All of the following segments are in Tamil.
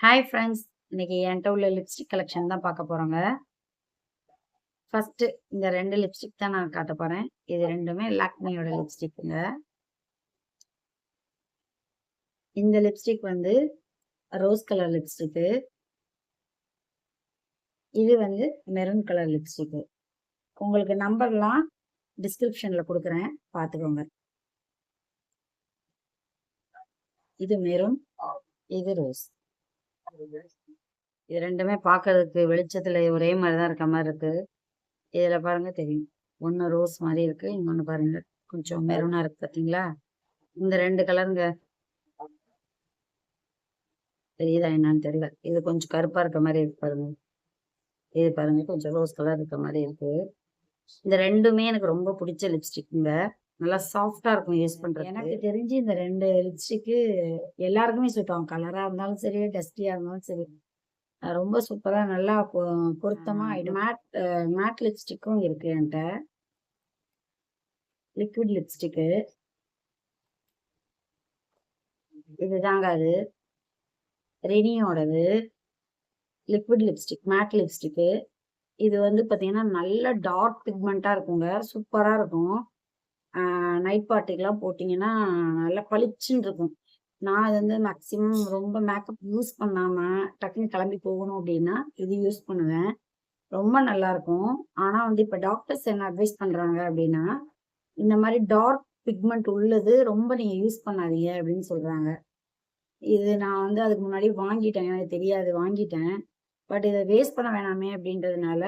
ஹாய் ஃப்ரெண்ட்ஸ் இன்னைக்கு என்கிட்ட உள்ள லிப்ஸ்டிக் கலெக்ஷன் தான் பார்க்க போகிறோங்க ஃபஸ்ட்டு இந்த ரெண்டு லிப்ஸ்டிக் தான் நான் காட்ட போகிறேன் இது ரெண்டுமே லாக்மியோட லிப்ஸ்டிக்குங்க இந்த லிப்ஸ்டிக் வந்து ரோஸ் கலர் லிப்ஸ்டிக்கு இது வந்து மெரூன் கலர் லிப்ஸ்டிக்கு உங்களுக்கு நம்பர்லாம் டிஸ்கிரிப்ஷனில் கொடுக்குறேன். பார்த்துக்கோங்க. இது மெரூன் இது ரோஸ் இது ரெண்டுமே பார்க்கறதுக்கு வெளிச்சத்தில் ஒரே மாதிரி தான் இருக்க மாதிரி இருக்குது இதில் பாருங்க தெரியும். ஒன்று ரோஸ் மாதிரி இருக்கு இன்னொன்று பாருங்கள் கொஞ்சம் மெரூனாக இருக்குது பார்த்தீங்களா இந்த ரெண்டு கலருங்க தெரியுதா என்னன்னு தெரியல. இது கொஞ்சம் கருப்பாக இருக்க மாதிரி இருக்கு பாருங்க. இது பாருங்க கொஞ்சம் ரோஸ் கலர் இருக்க மாதிரி இருக்கு. இந்த ரெண்டுமே எனக்கு ரொம்ப பிடிச்ச லிப்ஸ்டிக்ங்க நல்லா சாஃப்டா இருக்கும் யூஸ் பண்றது எனக்கு தெரிஞ்சு இந்த ரெண்டு லிப்ஸ்டிக்கு எல்லாருக்குமே சூட் ஆகும் கலரா இருந்தாலும் சரி டஸ்டியா இருந்தாலும் சரி. ரொம்ப சூப்பரா நல்லா பொருத்தமா மேட் மேட் லிப்ஸ்டிக்கும் இருக்கு என்கிட்ட. லிக்விட் லிப்ஸ்டிக்கு இதுதாங்க அது. ரெனியோடது. லிக்விட் லிப்ஸ்டிக் மேட் லிப்ஸ்டிக்கு இது வந்து பார்த்தீங்கன்னா நல்ல டார்க் பிக்மெண்ட்டாக இருக்குங்க. சூப்பராக இருக்கும். நைட் பார்ட்டிக்கெலாம் போட்டிங்கன்னா நல்லா பளிச்சுன்னு இருக்கும். நான் அது வந்து மேக்ஸிமம் ரொம்ப மேக்கப் யூஸ் பண்ணாமல் டக்குன்னு கிளம்பி போகணும் அப்படின்னா இது யூஸ் பண்ணுவேன். ரொம்ப நல்லாயிருக்கும் ஆனால் வந்து இப்போ டாக்டர்ஸ் என்ன அட்வைஸ் பண்ணுறாங்க அப்படின்னா இந்த மாதிரி டார்க் பிக்மெண்ட் உள்ளது ரொம்ப நீங்கள் யூஸ் பண்ணாதீங்க அப்படின்னு சொல்கிறாங்க இது நான் வந்து அதுக்கு முன்னாடி வாங்கிட்டேன். எனக்கு தெரியாது வாங்கிட்டேன். பட் இதை வேஸ்ட் பண்ண வேணாமே அப்படின்றதுனால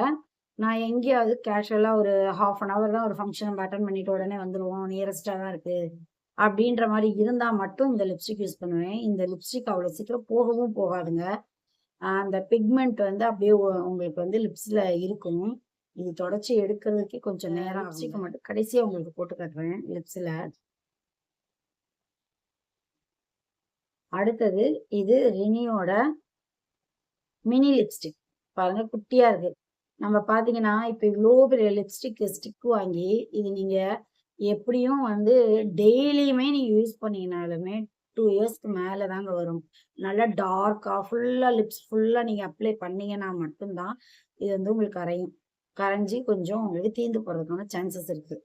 நான் எங்கேயாவது கேஷுவலாக ஒரு ஹாஃப் அன் ஹவர் தான் ஒரு ஃபங்க்ஷன் நம்ம அட்டன் பண்ணிட்டு உடனே வந்துடுவோம் நியரஸ்டாக தான் இருக்குது அப்படின்ற மாதிரி இருந்தால் மட்டும் இந்த லிப்ஸ்டிக் யூஸ் பண்ணுவேன். இந்த லிப்ஸ்டிக் அவ்வளோ சீக்கிரம் போகவும் போகாதுங்க. அந்த பிக்மெண்ட் வந்து அப்படியே உங்களுக்கு வந்து லிப்ஸில் இருக்கும். இது தொடச்சி எடுக்கிறதுக்கே கொஞ்சம் நேரம் லிப்ஸ்டிக்கை மட்டும் கடைசியாக உங்களுக்கு போட்டு காட்டுறேன் லிப்ஸில் அடுத்தது இது ரினியோட மினி லிப்ஸ்டிக் பாருங்க குட்டியா இருக்கு. நம்ம பார்த்தீங்கன்னா இப்போ இவ்வளோ பெரிய லிப்ஸ்டிக் ஸ்டிக் வாங்கி இது நீங்கள் எப்படியும் வந்து டெய்லியுமே நீங்கள் யூஸ் பண்ணீங்கனாலுமே டூ இயர்ஸ்க்கு மேலே தாங்க வரும். நல்லா டார்க்காக ஃபுல்லாக லிப்ஸ் ஃபுல்லாக நீங்கள் அப்ளை பண்ணீங்கன்னா மட்டும்தான் இது வந்து உங்களுக்கு கரையும். கரைஞ்சி கொஞ்சம் உங்களுக்கு தீந்து போகிறதுக்கான சான்சஸ் இருக்குது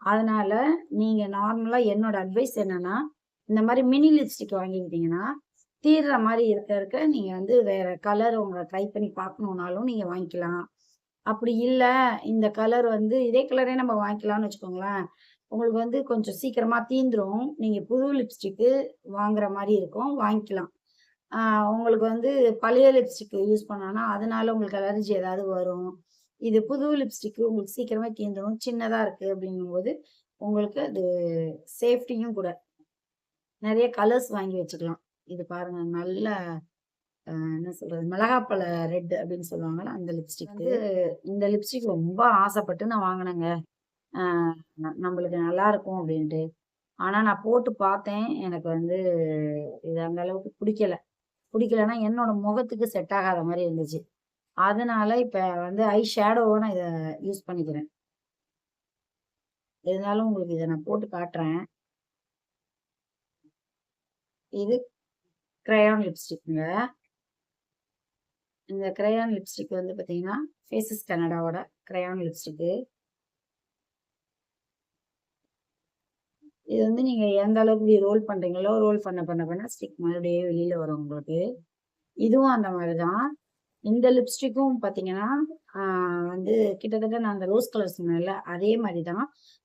அதனால நீங்கள் நார்மலாக என்னோட அட்வைஸ் என்னன்னா இந்த மாதிரி மினி லிப்ஸ்டிக் வாங்கிக்கிட்டீங்கன்னா தீர்ற மாதிரி இருக்க இருக்க நீங்கள் வந்து வேற கலர் உங்களை ட்ரை பண்ணி பார்க்கணுன்னாலும் நீங்கள் வாங்கிக்கலாம். அப்படி இல்லை இந்த கலர் வந்து இதே கலரே நம்ம வாங்கிக்கலாம்னு வச்சுக்கோங்களேன். உங்களுக்கு வந்து கொஞ்சம் சீக்கிரமாக தீந்துரும். நீங்கள் புது லிப்ஸ்டிக்கு வாங்குற மாதிரி இருக்கும். வாங்கிக்கலாம். உங்களுக்கு வந்து பழைய லிப்ஸ்டிக் யூஸ் பண்ணோன்னா அதனால உங்களுக்கு அலர்ஜி ஏதாவது வரும். இது புது லிப்ஸ்டிக்கு உங்களுக்கு சீக்கிரமாக தீந்துரும். சின்னதாக இருக்குது அப்படிங்கும்போது உங்களுக்கு அது சேஃப்டியும் கூட. நிறைய கலர்ஸ் வாங்கி வச்சுக்கலாம். இது பாருங்கள் நல்ல என்ன சொல்றது? மிளகாப்பழ ரெட் அப்படின்னு சொல்லுவாங்கல்ல அந்த லிப்ஸ்டிக் இந்த லிப்ஸ்டிக் ரொம்ப ஆசைப்பட்டு நான் வாங்கினேங்க. நம்மளுக்கு நல்லா இருக்கும் அப்படின்ட்டு. ஆனா நான் போட்டு பார்த்தேன். எனக்கு வந்து இது அந்த அளவுக்கு பிடிக்கல. பிடிக்கலன்னா என்னோட முகத்துக்கு செட் ஆகாத மாதிரி இருந்துச்சு. அதனால இப்ப வந்து ஐ ஷேடோவை நான் இதை யூஸ் பண்ணிக்கிறேன். இருந்தாலும் உங்களுக்கு இதை நான் போட்டு காட்டுறேன். இது கிரையான் லிப்ஸ்டிக்ங்க இந்த கிரையான் லிப்ஸ்டிக் வந்து பார்த்தீங்கன்னா ஃபேஸஸ் கனடாவோட கிரையான் லிப்ஸ்டிக்கு இது வந்து நீங்கள் எந்த அளவுக்கு ரோல் பண்ணுறீங்களோ ரோல் பண்ண பண்ண பண்ண ஸ்டிக் மறுபடியும் வெளியில் வரும் உங்களுக்கு. இதுவும் அந்த மாதிரி தான் இந்த லிப்ஸ்டிக்கும் பார்த்தீங்கன்னா வந்து கிட்டத்தட்ட நான் அந்த ரோஸ் கலர் சொன்னேன்ல அதே மாதிரி தான்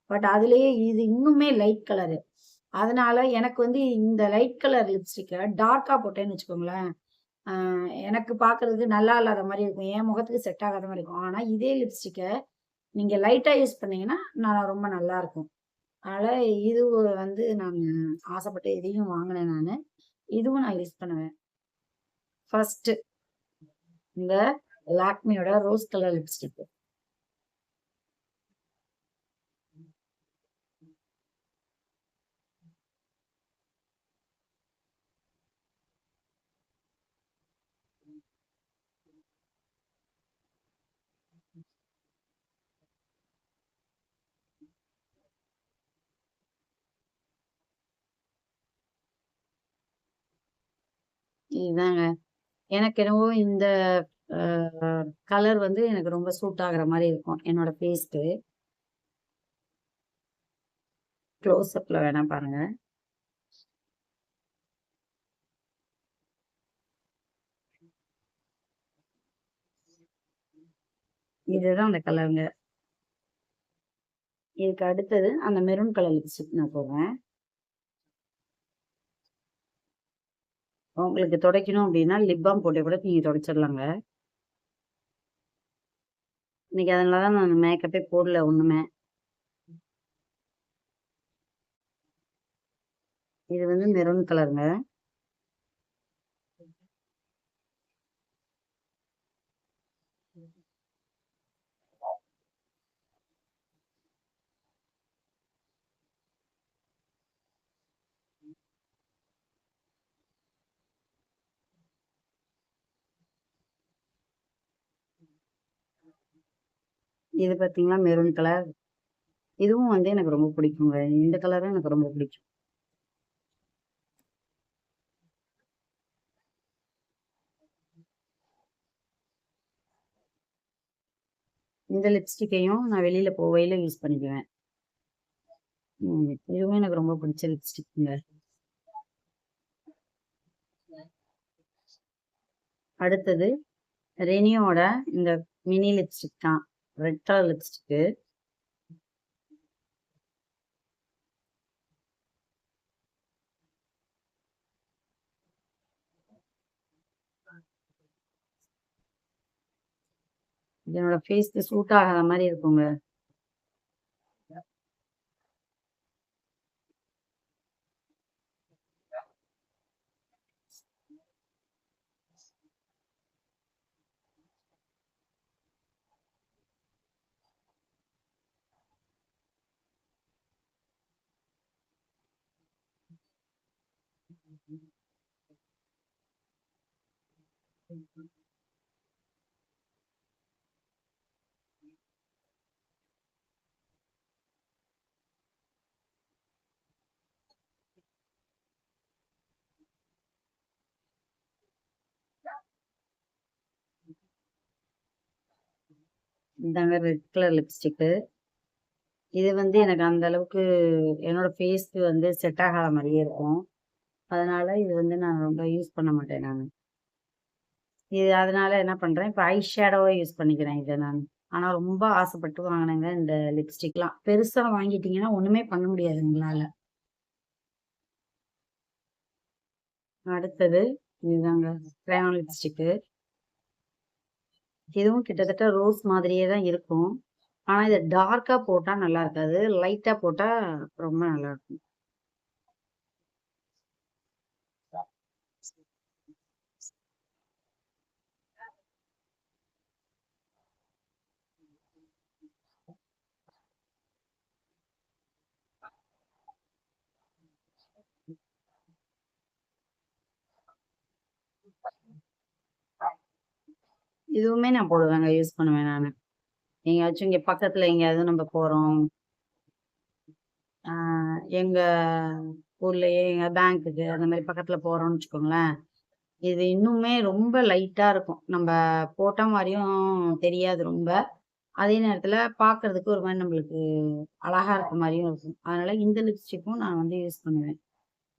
பட் அதுலேயே இது இன்னுமே லைட் கலரு அதனால எனக்கு வந்து இந்த லைட் கலர் லிப்ஸ்டிக்கை டார்க்காக போட்டேன்னு வச்சுக்கோங்களேன். எனக்கு பார்க்கறதுக்கு நல்லா இல்லாத மாதிரி இருக்கும். என் முகத்துக்கு செட் ஆகாத மாதிரி இருக்கும். ஆனால் இதே லிப்ஸ்டிக்கை நீங்கள் லைட்டாக யூஸ் பண்ணீங்கன்னா நான் ரொம்ப நல்லா இருக்கும். இது வந்து நான் ஆசைப்பட்டு இதையும் வாங்கினேன் நான். இதுவும் நான் யூஸ் பண்ணுவேன். ஃபர்ஸ்ட் இந்த லாக்மியோட ரோஸ் கலர் லிப்ஸ்டிக்கு இதுதாங்க எனக்கு என்னவோ இந்த கலர் வந்து எனக்கு ரொம்ப சூட் ஆகுற மாதிரி இருக்கும். என்னோட ஃபேஸ்க்கு. க்ளோஸ்அப்பில் வேணால் பாருங்கள் இதுதான் அந்த கலருங்க. இதுக்கு அடுத்தது அந்த மெரூன் கலர் லிப்ஸ்டிக் நான் போவேன் உங்களுக்கு துடைக்கணும் அப்படின்னா லிப் பாம் போட்டு கூட நீங்கள் துடைச்சிடலாங்க. இன்னைக்கு அதனால தான் நான் மேக்கப்பே போடல ஒன்றுமே இது வந்து மெரூன் கலருங்க. இது பார்த்தீங்களா மெரூன் கலர். இதுவும் வந்து எனக்கு ரொம்ப பிடிக்குங்க. இந்த கலரும் எனக்கு ரொம்ப பிடிக்கும். இந்த லிப்ஸ்டிக்கையும் நான் வெளியில் போவையில் யூஸ் பண்ணிக்குவேன். இதுவும் எனக்கு ரொம்ப பிடிச்ச லிப்ஸ்டிக்குங்க அடுத்தது ரெனியோட இந்த மினி லிப்ஸ்டிக் தான். Red colour lipstick. என்னோட ஃபேஸ்க்கு சூட் ஆகாத மாதிரி இருக்குங்க. இதாங்க ரெட் கலர் லிப்ஸ்டிக்கு. இது வந்து எனக்கு அந்த அளவுக்கு என்னோட ஃபேஸ்க்கு வந்து செட் ஆகாத மாதிரியே இருக்கும். அதனால இது வந்து நான் ரொம்ப யூஸ் பண்ண மாட்டேன் நானு. இது அதனால என்ன பண்றேன், இப்போ ஐ ஷேடோவா யூஸ் பண்ணிக்கிறேன் இதை நானு. ஆனா ரொம்ப ஆசைப்பட்டு வாங்கினேங்க இந்த லிப்ஸ்டிக்லாம். பெருசா வாங்கிட்டீங்கன்னா ஒண்ணுமே பண்ண முடியாது உங்களால. அடுத்தது இதுதாங்க கிரையான் லிப்ஸ்டிக்கு. இதுவும் கிட்டத்தட்ட ரோஸ் மாதிரியே தான் இருக்கும். ஆனா இதை டார்க்கா போட்டா நல்லா இருக்காது. லைட்டா போட்டா ரொம்ப நல்லாருக்கும். இதுவுமே நான் போடுவேங்க. யூஸ் பண்ணுவேன் நான் எங்கேயாச்சும் இங்கே பக்கத்தில் எங்கேயாவது நம்ம போகிறோம் எங்கள் ஊர்லேயே எங்கள் பேங்க்குக்கு அந்த மாதிரி பக்கத்தில் போகிறோம்னு வச்சுக்கோங்களேன். இது இன்னுமே ரொம்ப லைட்டாக இருக்கும். நம்ம போட்ட மாதிரியும் தெரியாது ரொம்ப. அதே நேரத்தில் பார்க்கறதுக்கு ஒரு மாதிரி நம்மளுக்கு அழகாக இருக்க மாதிரியும் இருக்கும். அதனால் இந்த லிப்ஸ்டிக்கும் நான் வந்து யூஸ் பண்ணுவேன்.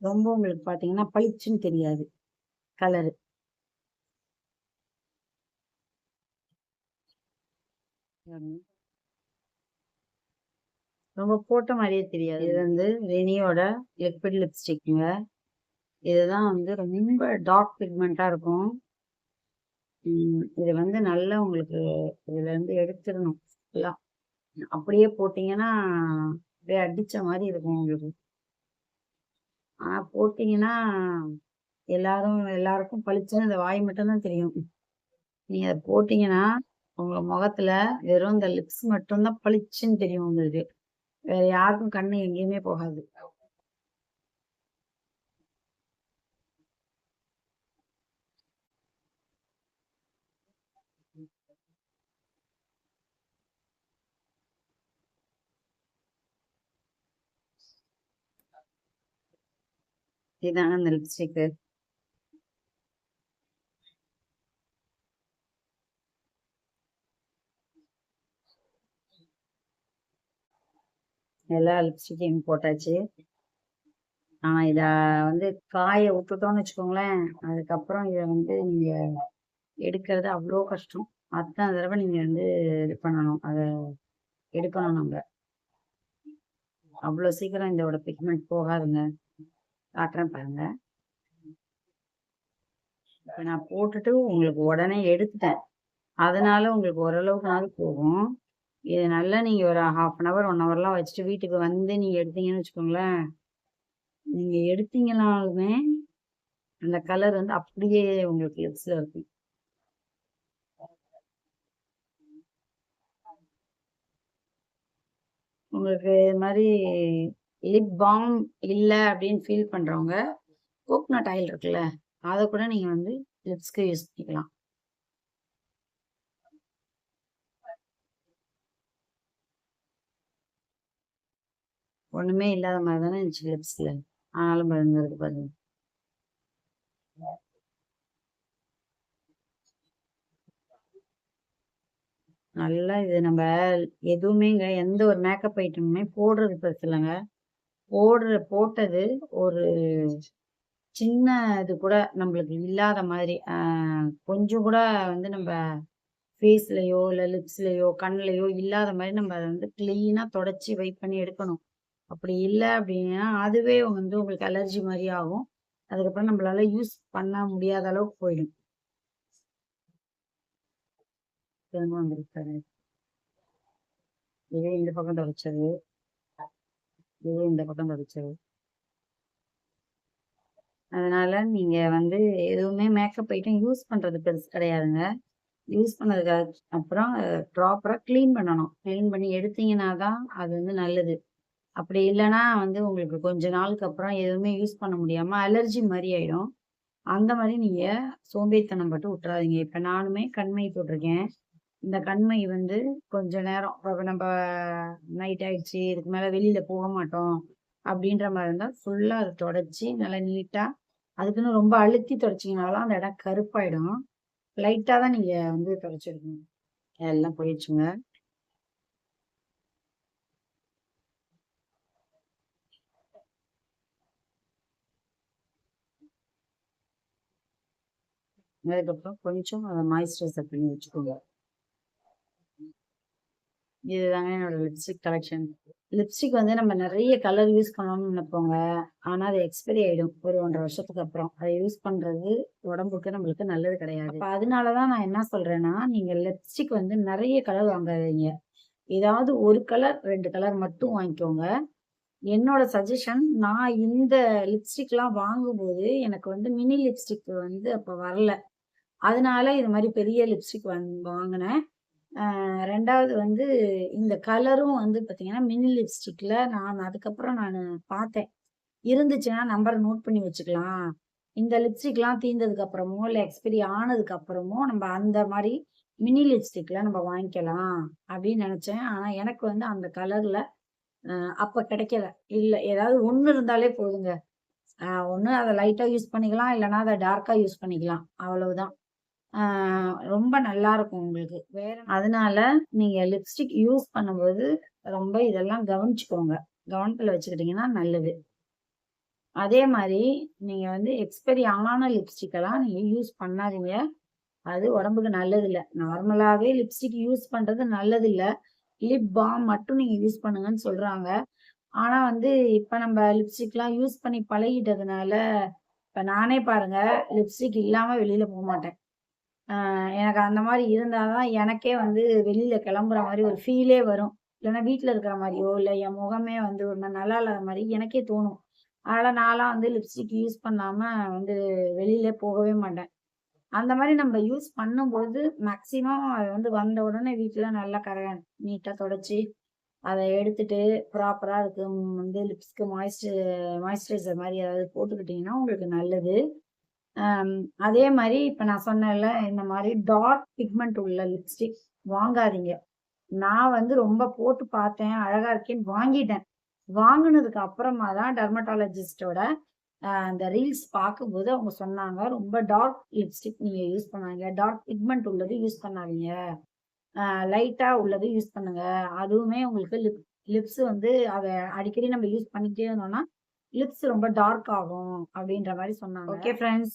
ரொம்ப உங்களுக்கு பார்த்தீங்கன்னா, பளிச்சுன்னு தெரியாது. கலரு. ரொம்ப போட்ட மாதிரியே தெரியாது. இது வந்து ரெனியோட லிக்விட் லிப்ஸ்டிக்குங்க. இதுதான் வந்து ரொம்ப டார்க் பிக்மெண்ட்டாக இருக்கும். இது வந்து நல்லா உங்களுக்கு இதுலேருந்து எடுத்துடணும் ஃபுல்லாக அப்படியே போட்டிங்கன்னா அப்படியே அடிச்ச மாதிரி இருக்கும் உங்களுக்கு. ஆனால் போட்டிங்கன்னா எல்லாரும் எல்லாருக்கும் பளிச்சுன்னு இந்த வாய் மட்டும் தான் தெரியும். நீங்கள் அதை போட்டிங்கன்னா உங்க முகத்துல வெறும் இந்த லிப்ஸ் மட்டும்தான் பளிச்சுன்னு தெரியும் உங்களுக்கு. வேற யாருக்கும் கண்ணு எங்கேயுமே போகாது. இதாங்க அந்த லிப்ஸ்டிக்கு. எல்லா லிப்ஸ்டிக்கையும் போட்டாச்சு. ஆனால் இதை வந்து காய விட்டுட்டோம்னு வச்சுக்கோங்களேன் அதுக்கப்புறம் இதை வந்து நீங்கள் எடுக்கிறது அவ்வளோ கஷ்டம். அத்தனை தடவை நீங்கள் வந்து இது பண்ணணும். அதை எடுக்கணும் நம்ம. அவ்வளோ சீக்கிரம் இதோட பிக்மெண்ட் போகாதுங்க. காட்டுறேன் பாருங்க. இப்போ நான் போட்டுட்டு உங்களுக்கு உடனே எடுத்துட்டேன். அதனால உங்களுக்கு ஓரளவுக்கு நாள் போகும். இது நல்லா நீங்கள் ஒரு ஹாஃப் அன் ஹவர் ஒன் ஹவர்லாம் வச்சுட்டு வீட்டுக்கு வந்து நீங்கள் எடுத்தீங்கன்னு வச்சுக்கோங்களேன். நீங்கள் எடுத்தீங்கனாலுமே அந்த கலர் வந்து அப்படியே உங்களுக்கு லிப்ஸில் இருக்கும். உங்களுக்கு இது மாதிரி லிப் பாம் இல்லை அப்படின்னு ஃபீல் பண்ணுறவங்க கோக்னட் ஆயில் இருக்குல்ல அதை கூட நீங்கள் வந்து லிப்ஸ்க்கு யூஸ் பண்ணிக்கலாம். ஒண்ணுமே இல்லாத மாதிரி தானே இருந்துச்சு லிப்ஸ்ல ஆனாலும் இருந்ததுக்கு பாருங்க. நல்லா இது நம்ம எதுவுமேங்க எந்த ஒரு மேக்கப் ஐட்டமுமே போடுறது பெருசு இல்லைங்க போடுற போட்டது ஒரு சின்ன இது கூட நம்மளுக்கு இல்லாத மாதிரி கொஞ்சம் கூட வந்து நம்ம ஃபேஸ்லயோ இல்லை லிப்ஸ்லயோ கண்ணிலையோ இல்லாத மாதிரி நம்ம அதை வந்து கிளீனாக தொடச்சி வெயிட் பண்ணி எடுக்கணும். அப்படி இல்லை அப்படின்னா அதுவே வந்து உங்களுக்கு அலர்ஜி மாதிரி ஆகும். அதுக்கப்புறம் நம்மளால யூஸ் பண்ண முடியாத அளவுக்கு போயிடும். வந்திருக்காரு இதே இந்த பக்கம் தொடச்சது இது இந்த பக்கம் தொடச்சது அதனால நீங்க வந்து எதுவுமே மேக்கப் ஐட்டம் யூஸ் பண்றது பெருசு கிடையாதுங்க. யூஸ் பண்ணதுக்கு அப்புறம் ப்ராப்பரா க்ளீன் பண்ணணும். க்ளீன் பண்ணி எடுத்தீங்கன்னா தான் அது வந்து நல்லது. அப்படி இல்லைன்னா வந்து உங்களுக்கு கொஞ்ச நாளுக்கு அப்புறம் எதுவுமே யூஸ் பண்ண முடியாமல் அலர்ஜி மாதிரி ஆயிடும். அந்த மாதிரி நீங்கள் சோம்பேறித்தனம் பட்டு விட்டுறாதீங்க. இப்போ நானுமே கண்மை போட்டிருக்கேன். இந்த கண்மை வந்து கொஞ்ச நேரம் இப்போ நம்ம நைட் ஆயிடுச்சு இதுக்கு மேலே வெளியில் போக மாட்டோம் அப்படின்ற மாதிரி இருந்தால் ஃபுல்லாக அதை தொடச்சி நல்லா நீட்டாக அதுக்குன்னு ரொம்ப அழுத்தி தொடச்சிங்கனாலும் அந்த இடம் கருப்பாயிடும். லைட்டாக தான் நீங்கள் வந்து தொடச்சிருக்கணும் எல்லாம் போயிடுச்சுங்க. அதுக்கப்புறம் கொஞ்சம் அதை மாய்ஸ்சரைசர் பண்ணி வச்சுக்கோங்க. இதுதாங்க என்னோட லிப்ஸ்டிக் கலெக்ஷன் லிப்ஸ்டிக் வந்து நம்ம நிறைய கலர் யூஸ் பண்ணணும்னு நினைப்போங்க. ஆனால் அது எக்ஸ்பைரி ஆகிடும் ஒரு ஒன்றரை வருஷத்துக்கு அப்புறம். அதை யூஸ் பண்ணுறது உடம்புக்கு நம்மளுக்கு நல்லது கிடையாது. இப்போ அதனால தான் நான் என்ன சொல்கிறேன்னா நீங்கள் லிப்ஸ்டிக் வந்து நிறைய கலர் வாங்காதீங்க. ஏதாவது ஒரு கலர் ரெண்டு கலர் மட்டும் வாங்கிக்கோங்க. என்னோட சஜஷன் நான் இந்த லிப்ஸ்டிக்லாம் வாங்கும்போது எனக்கு வந்து மினி லிப்ஸ்டிக் வந்து அப்போ வரல. அதனால இது மாதிரி பெரிய லிப்ஸ்டிக் வந் வாங்கினேன். ரெண்டாவது வந்து இந்த கலரும் வந்து பார்த்தீங்கன்னா மினி லிப்ஸ்டிக்கில் நான் அதுக்கப்புறம் நான் பார்த்தேன் இருந்துச்சுன்னா நம்பரை நோட் பண்ணி வச்சுக்கலாம். இந்த லிப்ஸ்டிக்லாம் தீர்ந்ததுக்கு அப்புறமோ இல்லை எக்ஸ்பைரி ஆனதுக்கு அப்புறமோ நம்ம அந்த மாதிரி மினி லிப்ஸ்டிக்கில் நம்ம வாங்கிக்கலாம் அப்படின்னு நினச்சேன். ஆனால் எனக்கு வந்து அந்த கலரில் அப்போ கிடைக்கல. இல்லை ஏதாவது ஒன்று இருந்தாலே போதுங்க. ஒன்று அதை லைட்டாக யூஸ் பண்ணிக்கலாம் இல்லைனா அதை டார்க்காக யூஸ் பண்ணிக்கலாம். அவ்வளவுதான். ரொம்ப நல்லா இருக்கும் உங்களுக்கு. வேற அதனால நீங்க லிப்ஸ்டிக் யூஸ் பண்ணும்போது ரொம்ப இதெல்லாம் கவனிச்சுக்கோங்க. கவனத்தில் வச்சுக்கிட்டீங்கன்னா நல்லது. அதே மாதிரி நீங்க வந்து எக்ஸ்பைரி ஆன லிப்ஸ்டிக்கெல்லாம் நீங்க யூஸ் பண்ணாதீங்க. அது உடம்புக்கு நல்லது இல்லை நார்மலாகவே லிப்ஸ்டிக் யூஸ் பண்றது நல்லது இல்லை லிப் பாம் மட்டும் நீங்க யூஸ் பண்ணுங்கன்னு சொல்றாங்க. ஆனா வந்து இப்ப நம்ம லிப்ஸ்டிக்லாம் யூஸ் பண்ணி பழகிட்டதுனால இப்ப நானே பாருங்க லிப்ஸ்டிக் இல்லாம வெளியில போக மாட்டேன். எனக்கு அந்த மாதிரி இருந்தால் தான் எனக்கே வந்து வெளியில் கிளம்புற மாதிரி ஒரு ஃபீலே வரும். இல்லைன்னா வீட்டில் இருக்கிற மாதிரியோ இல்லை என் முகமே வந்து ஒரு நல்லா இல்லாத மாதிரி எனக்கே தோணும். அதனால் நான்லாம் வந்து லிப்ஸ்டிக் யூஸ் பண்ணாமல் வந்து வெளியிலே போகவே மாட்டேன். அந்த மாதிரி நம்ம யூஸ் பண்ணும்போது மேக்ஸிமம் அது வந்து வந்த உடனே வீட்டில் நல்லா கர நீட்டாக தொடச்சி அதை எடுத்துட்டு ப்ராப்பராக அதுக்கு வந்து லிப்ஸ்க்கு மாய்ஸ்சர் மாய்ஸ்சரைசர் மாதிரி ஏதாவது போட்டுக்கிட்டிங்கன்னா உங்களுக்கு நல்லது. அதே மாதிரி இப்போ நான் சொன்னேன்ல இந்த மாதிரி டார்க் பிக்மெண்ட் உள்ள லிப்ஸ்டிக் வாங்காதீங்க. நான் வந்து ரொம்ப போட்டு பார்த்தேன் அழகா இருக்கேன்னு வாங்கிட்டேன். வாங்கினதுக்கு அப்புறமா தான் டெர்மட்டாலஜிஸ்டோட அந்த ரீல்ஸ் பார்க்கும்போது அவங்க சொன்னாங்க ரொம்ப டார்க் லிப்ஸ்டிக் நீங்கள் யூஸ் பண்ணாங்க டார்க் பிக்மெண்ட் உள்ளது யூஸ் பண்ணாதீங்க. லைட்டாக உள்ளது யூஸ் பண்ணுங்க. அதுவுமே உங்களுக்கு லிப் லிப்ஸ் வந்து அதை அடிக்கடி நம்ம யூஸ் பண்ணிக்கிட்டே இருந்தோம்னா லிப்ஸ் ரொம்ப டார்க் ஆகும் அப்படின்ற மாதிரி சொன்னாங்க. Okay friends